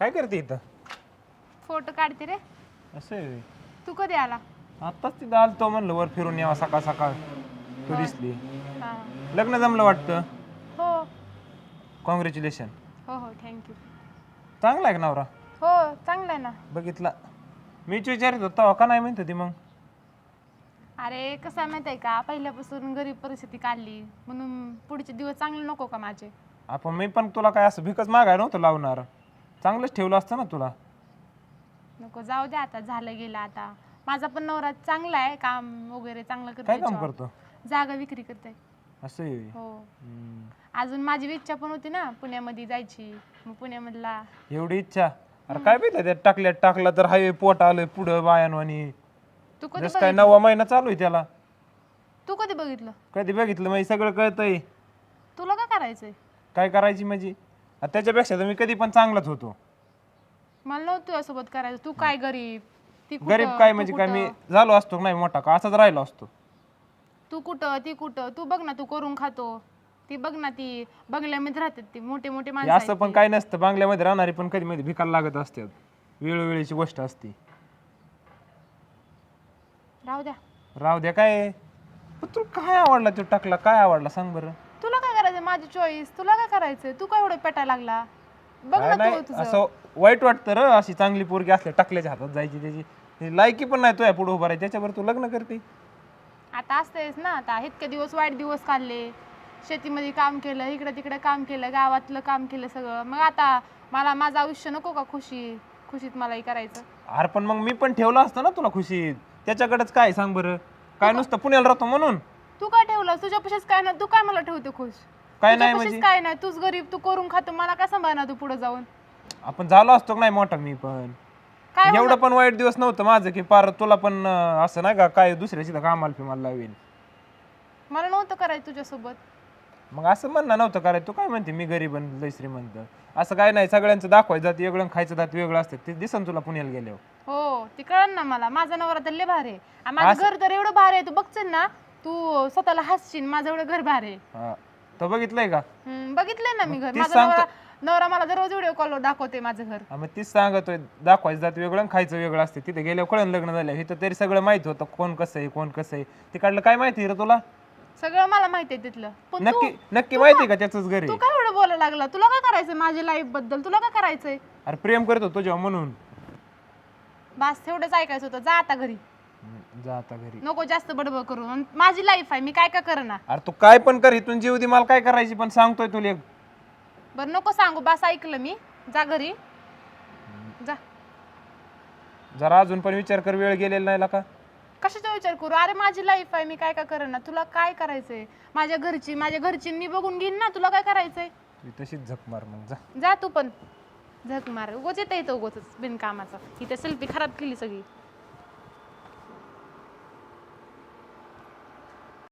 काय करते इथं? फोटो काढते रे. असं आहे होय. तू कधी आला? आत्ताच तिथं आलतो म्हणलं वर फिरून यावं सकाळ सकाळ. तू दिसली हा. लग्न जमलं वाटतं? हो. कॉंग्रॅच्युलेशन हो हो थँक्यू चांगला आहे का नवरा? हो चांगलं आहे ना. बघितला. मीच विचारित होतो का नाही म्हणत होती मग? अरे कसं आहे माहिती आहे का? पहिल्यापासून गरीब परिस्थिती काढली. म्हणून पुढचे दिवस चांगले नको का माझे? आपण मी पण तुला काय असं भिकच मागायला नव्हतं लावणार. चांगलंच ठेवलं असतं ना तुला. नको जाऊ दे आता झालं गेलं आता. माझा पण नवरा चांगला आहे काम वगैरे चांगलं काय करतो काम करतो? जागा विक्री करते असं आहे? होय. हो. हम्म. अजून माझी इच्छा पण होती ना पुण्यामध्ये जायची. मग पुण्यामधला. एवढी इच्छा? अरे काय माहिती त्यात टाकल्यात टाकला तर हायवे पोट आलं पुढं बायानवानी तू कधी जसं काय नववा महिना चालू आहे त्याला. तू कधी बघितलं? कधी बघितलं? म्हणजे सगळं कळतंय. तुला काय करायचंय? काय करायची म्हणजे? त्याच्यापेक्षा तर मी कधी पण चांगलाच होतो. मला नव्हतं तुझ्यासोबत करायचं. तू काय गरीब? ती कुठं, गरीब काय तू म्हणजे काय मी कुठं? झालो असतो का नाही मोठा का? असाच राहिलो असतो. तू कुठं? ती कुठं? तू बघ ना तू करून खातो. ती बघ ना ती बंगल्यामध्ये राहतात ती मोठे मोठे हे माणसं असं आहेत पण ती. काय नसतं. बांगल्यामध्ये राहणारी पण कधी मध्ये भिकायला लागत असतात वेळोवेळीची गोष्ट असते. राहू द्या. राहू द्या काय? पण तुला काय आवडला तो टाकला? काय आवडला? सांग बरं. माझी चॉईस तुला काय करायचंय? तू काय एवढं पेटायला लागला? बघ काय ना नाही तू तुझं. असं वाईट वाटतं र अशी चांगली पोरगी असल्या टाकल्याच्या हातात जायची त्याची. लायकी पण नाही तुझ्या पुढे उभा राहायची त्याच्यावर तू लग्न करते. आता असतेच ना आता इतके दिवस वाईट दिवस काढले. शेतीमध्ये काम केलं इकडे तिकडे काम केलं गावातलं काम केलं सगळं. मग आता मला माझं आयुष्य नको का खुशी? खुशीत मलाही करायचं. अरे पण मग मी पण ठेवलं असतं ना तुला खुशीत. त्याच्याकडेच काय सांग बरं? काय नुसतं पुण्याला राहतो म्हणून? तू काय ठेवलं? तुझ्यापाशीच काय नाही तू काय मला ठेवते खुश? काय नाही तुझ्यापाशीच म्हणजे. काय नाही? तूच गरीब तू करून खातो मला काय सांभाळणार तू पुढे जाऊन? आपण झालो असतो का नाही मोठा मी पण? काय एवढं पण वाईट दिवस नव्हतं माझं की पार तुला पण अं, असं नाही का काय दुसऱ्या सिधा कामाला फिमाला लावेल मला नव्हतं करायचं तुझ्यासोबत. मग असं म्हणणं नव्हतं करायचं. तू काय म्हणते मी गरीब आणि लय श्रीमंत. असं काय नाही सगळ्यांचं दाखवायचं जात वेगळं आणि खायचं जात वेगळं असतं. ते दिसन तुला पुण्याला गेल्यावर. हो ते कळण ना मला. माझा नवरा तर लय भारी आहे. आणि माझं घर तर एवढं भारी आहे तू बघशील ना तू स्वतःला हसशील माझं एवढं घर भारी आहे. हा. तो बघितलंय का? हम्म, बघितलंय ना मी घर. तीच माझा. नवरा नवरा मला दररोज व्हिडिओ कॉल दाखवते माझं घर. हा, मग तीच सांगतोय. दाखवायचं जात वेगळं आणि खायचं वेगळं असते. तिथे गेल्यावर कळण लग्न झालं. इथं तरी सगळं माहिती होतं. कोण कसं आहे कोण कसं आहे. तिकडलं काय माहिती रे तुला? सगळं मला माहिती आहे तिथलं. पण तू नक्की नक्की माहिती का त्याच घरी तू काय एवढं बोलायला लागला? तुला काय करायचंय माझ्या लाईफबद्दल? तुला काय करायचंय? अरे प्रेम करतो तुझ्या म्हणून. बस तेवढंच ऐकायचं होतं. जा आता घरी. हम्म, जा आता घरी. नको जास्त बडबड करू. आणि माझी लाईफ आहे मी काय काय करणार? अरे तू काय पण कर इथून जीव दे मला काय करायची पण सांगतोय तुला एक. बरं नको सांगू बस ऐकलं मी. जा घरी. जा. जरा अजून पण विचार कर वेळ गेलेला नाही का? कशाचा विचार करू? अरे माझी लाईफ आहे मी काय काय करणार? तुला काय करायचंय? माझ्या घरची माझ्या घरची मी बघून घेईन ना तुला काय करायचंय? तू तशीच झक मार मग जा. जा तू पण. झक मार. उगोच येतं इथं उगोच बिनकामाचं. इथे सेल्फी खराब केली सगळी.